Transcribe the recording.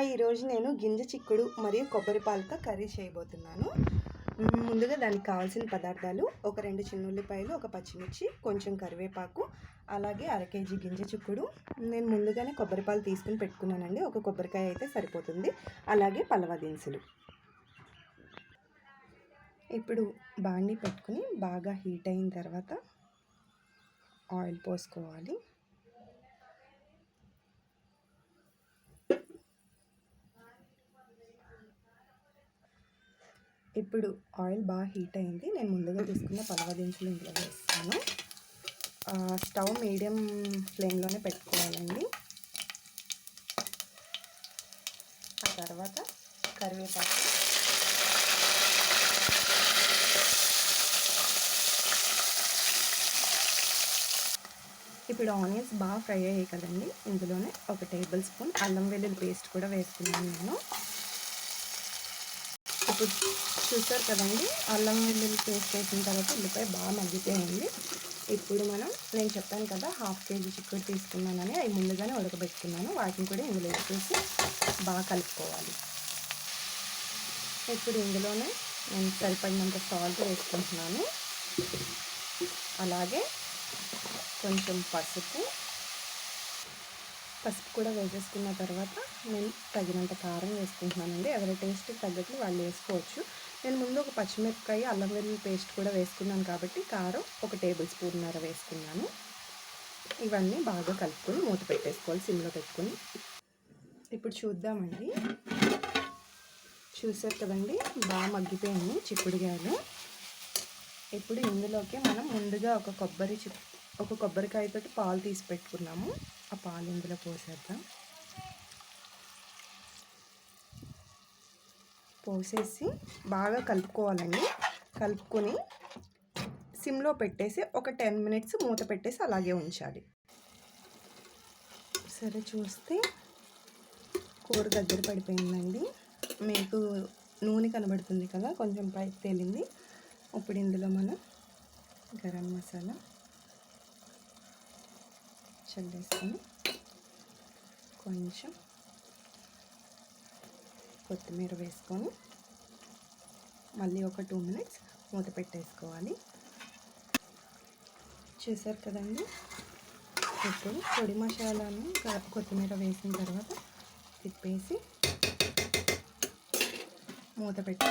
Hi ఈరోజు నేను గింజ చిక్కుడు మరియు కొబ్బరి పాలక కర్రీ చేయబోతున్నాను. ముందుగా దానికి కావాల్సిన పదార్థాలు ఒక రెండు చిన్న ఉల్లిపాయలు ఒక పచ్చిమిర్చి కొంచెం కరివేపాకు అలాగే అర కేజీ గింజ చిక్కుడు. నేను ముందుగానే కొబ్బరి పాలు తీసుకుని పెట్టుకున్నానండి. ఒక కొబ్బరికాయ అయితే సరిపోతుంది. అలాగే పలవ దినుసులు. ఇప్పుడు బాండి పెట్టుకుని బాగా హీట్ అయిన తర్వాత ఆయిల్ పోసుకోవాలి. ఇప్పుడు ఆయిల్ బాగా హీట్ అయింది. నేను ముందుగా తీసుకున్న పలవ దినుసులు ఇందులో వేస్తాను. స్టవ్ మీడియం ఫ్లేమ్లోనే పెట్టుకోవాలండి. ఆ తర్వాత కరివేపాకు. ఇప్పుడు ఆనియన్స్ బాగా ఫ్రై అయ్యాయి కదండి. ఇందులోనే ఒక టేబుల్ స్పూన్ అల్లం వెల్లుల్లి పేస్ట్ కూడా వేస్తున్నాను నేను. ఇప్పుడు చూసారు కదండి? అల్లం వెల్లుల్లి పేస్ట్ వేసిన తర్వాత ఉల్లిపాయ బాగా మగ్గిపోయింది. ఇప్పుడు మనం నేను చెప్పాను కదా హాఫ్ కేజీ చిక్కుడు తీసుకున్నానని అవి ముందుగానే ఉడకబెట్టుకున్నాను. వాటిని కూడా ఇందులో వేసేసి బాగా కలుపుకోవాలి. ఇప్పుడు ఇందులోనే నేను సరిపడినంత సాల్ట్ వేసుకుంటున్నాను. అలాగే కొంచెం పసుపు పసుపు కూడా వేసేసుకున్న తర్వాత నేను తగినంత కారం వేసుకుంటున్నానండి. ఎవరి టేస్ట్కి తగ్గట్లు వాళ్ళు వేసుకోవచ్చు. నేను ముందు ఒక పచ్చిమిరపకాయ అల్లం వెల్లుల్లి పేస్ట్ కూడా వేసుకున్నాను కాబట్టి కారం ఒక టేబుల్ స్పూన్నర వేసుకున్నాను. ఇవన్నీ బాగా కలుపుకొని మూత పెట్టేసుకోవాలి సిమ్లో పెట్టుకొని. ఇప్పుడు చూద్దామండి. చూసారు కదండి బాగా మగ్గిపోయింది చిక్కుడుగాయలు. ఇప్పుడు ఇందులోకి మనం ముందుగా ఒక కొబ్బరి చిప్ ఒక కొబ్బరికాయతో పాలు తీసి పెట్టుకున్నాము. ఆ పాలు ఇందులో పోసేద్దాం. పోసేసి బాగా కలుపుకోవాలండి. కలుపుకొని సిమ్లో పెట్టేసి ఒక టెన్ మినిట్స్ మూత పెట్టేసి అలాగే ఉంచాలి. సరే చూస్తే కూర దగ్గర పడిపోయిందండి. మీకు నూనె కనబడుతుంది కదా కొంచెం పైకి తేలింది. ఇప్పుడు ఇందులో మనం గరం మసాలా చల్లేసుకొని కొంచెం కొత్తిమీర వేసుకొని మళ్ళీ ఒక టూ మినిట్స్ మూత పెట్టేసుకోవాలి. చూసారు కదండి? ఇప్పుడు పొడి మసాలాను కొత్తిమీర వేసిన తర్వాత తిప్పేసి మూత పెట్టి